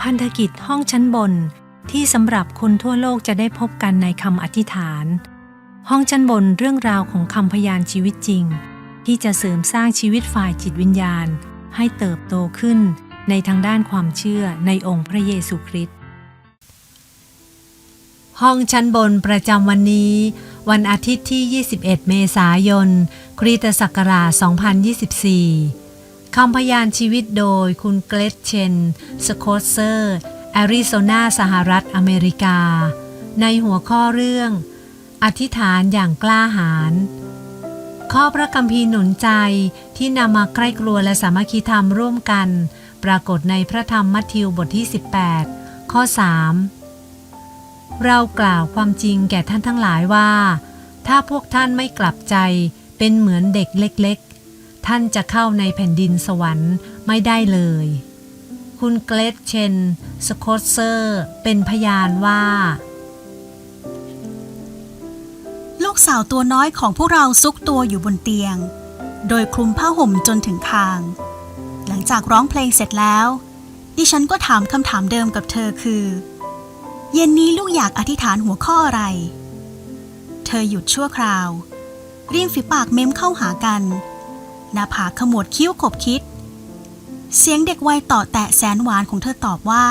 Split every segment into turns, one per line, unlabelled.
พันธกิจห้องชั้นบนที่สำหรับคนทั่วโลกจะได้พบกันในคำอธิษฐาน ห้องชั้นบนเรื่องราวของคำพยานชีวิตจริง ที่จะเสริมสร้างชีวิตฝ่ายจิตวิญญาณ ให้เติบโตขึ้นในทางด้านความเชื่อในองค์พระเยซูคริสต์ห้องชั้นบนประจำวันนี้ วันอาทิตย์ที่ 21 เมษายน คริสตศักราช 2024 คำพยานชีวิตโดยคุณเกรซเชน สโคตเซอร์ แอริโซนา สหรัฐอเมริกา ในหัวข้อเรื่อง อธิษฐานอย่างกล้าหาญ ข้อพระคัมภีร์หนุนใจที่นำมาใกล้กลัวและสามัคคีธรรมร่วมกัน ปรากฏในพระธรรมมัทธิวบทที่ 18 ข้อ 3 เรากล่าวความจริงแก่ท่านทั้งหลายว่า ถ้าพวกท่านไม่กลับใจเป็นเหมือนเด็กเล็กๆ ท่านจะเข้าในแผ่นดินสวรรค์ไม่ได้เลย คุณเกรซเชน สโคตเซอร์ เป็นพยานว่า
ลูกสาวตัวน้อยของพวกเราซุกตัวอยู่บนเตียง โดยคลุมผ้าห่มจนถึงคาง หลังจากร้องเพลงเสร็จแล้ว ดิฉันก็ถามคำถามเดิมกับเธอคือ เย็นนี้ลูกอยากอธิษฐานหัวข้ออะไร เธอหยุดชั่วคราวริมฝีปากเม้มเข้าหากัน หน้าผากขมวดคิ้วขบคิด เสียงเด็กวัยต่อแตะแสนหวานของเธอตอบว่า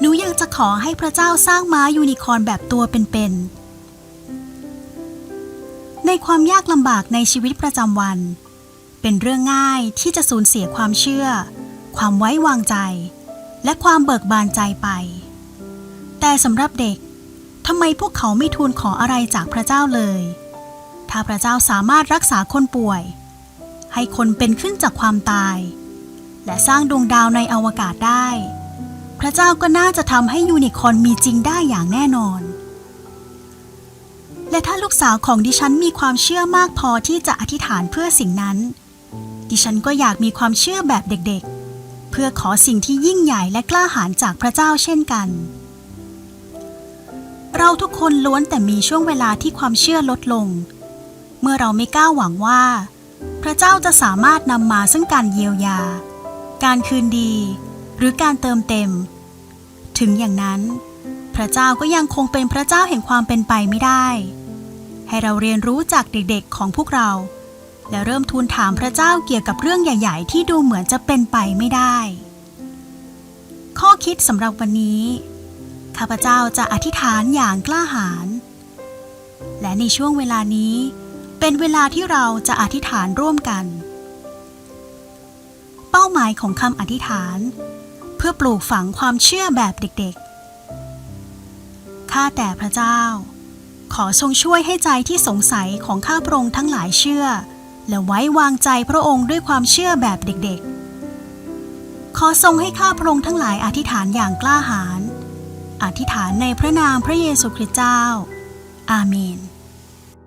หนูอยากจะขอให้พระเจ้าสร้างม้ายูนิคอร์นแบบตัวเป็นๆ ในความยากลำบากในชีวิตประจำวัน เป็นเรื่องง่ายที่จะสูญเสียความเชื่อ ความไว้วางใจ และความเบิกบานใจไป แต่สำหรับเด็กทำไมพวกเขาไม่ทูลขออะไรจากพระเจ้าเลย ถ้าพระเจ้าสามารถรักษาคนป่วย ให้คนเป็นขึ้นจากความตาย และสร้างดวงดาวในอวกาศได้ พระเจ้าก็น่าจะทำให้ยูนิคอร์นมีจริงได้อย่างแน่นอน และถ้าลูกสาวของดิฉันมีความเชื่อมากพอที่จะอธิษฐานเพื่อสิ่งนั้น ดิฉันก็อยากมีความเชื่อแบบเด็กๆ เพื่อขอสิ่งที่ยิ่งใหญ่และกล้าหาญจากพระเจ้าเช่นกันเราทุกคนล้วนแต่มีช่วงเวลาที่ความเชื่อลดลง เมื่อเราไม่กล้าหวังว่า พระเจ้าจะสามารถนำมาซึ่งการเยียวยา การคืนดี หรือการเติมเต็ม ถึงอย่างนั้น พระเจ้าก็ยังคงเป็นพระเจ้าแห่งความเป็นไปไม่ได้ ให้เราเรียนรู้จากเด็กๆของพวกเรา และเริ่มทูลถามพระเจ้าเกี่ยวกับเรื่องใหญ่ ๆ ที่ดูเหมือนจะเป็นไปไม่ได้ ข้อคิดสำหรับวันนี้ข้าพเจ้าจะอธิษฐานอย่างกล้าหาญและในช่วงเวลานี้ เป็นเวลาที่เราจะอธิษฐานร่วมกัน เป้าหมายของคำอธิษฐาน เพื่อปลูกฝังความเชื่อแบบเด็กๆ ข้าแต่พระเจ้า ขอทรงช่วยให้ใจที่สงสัยของข้าพระองค์ทั้งหลายเชื่อ และไว้วางใจพระองค์ด้วยความเชื่อแบบเด็กๆ ขอทรงให้ข้าพระองค์ทั้งหลายอธิษฐานอย่างกล้าหาญ อธิษฐานในพระนามพระเยซูคริสต์เจ้า อาเมน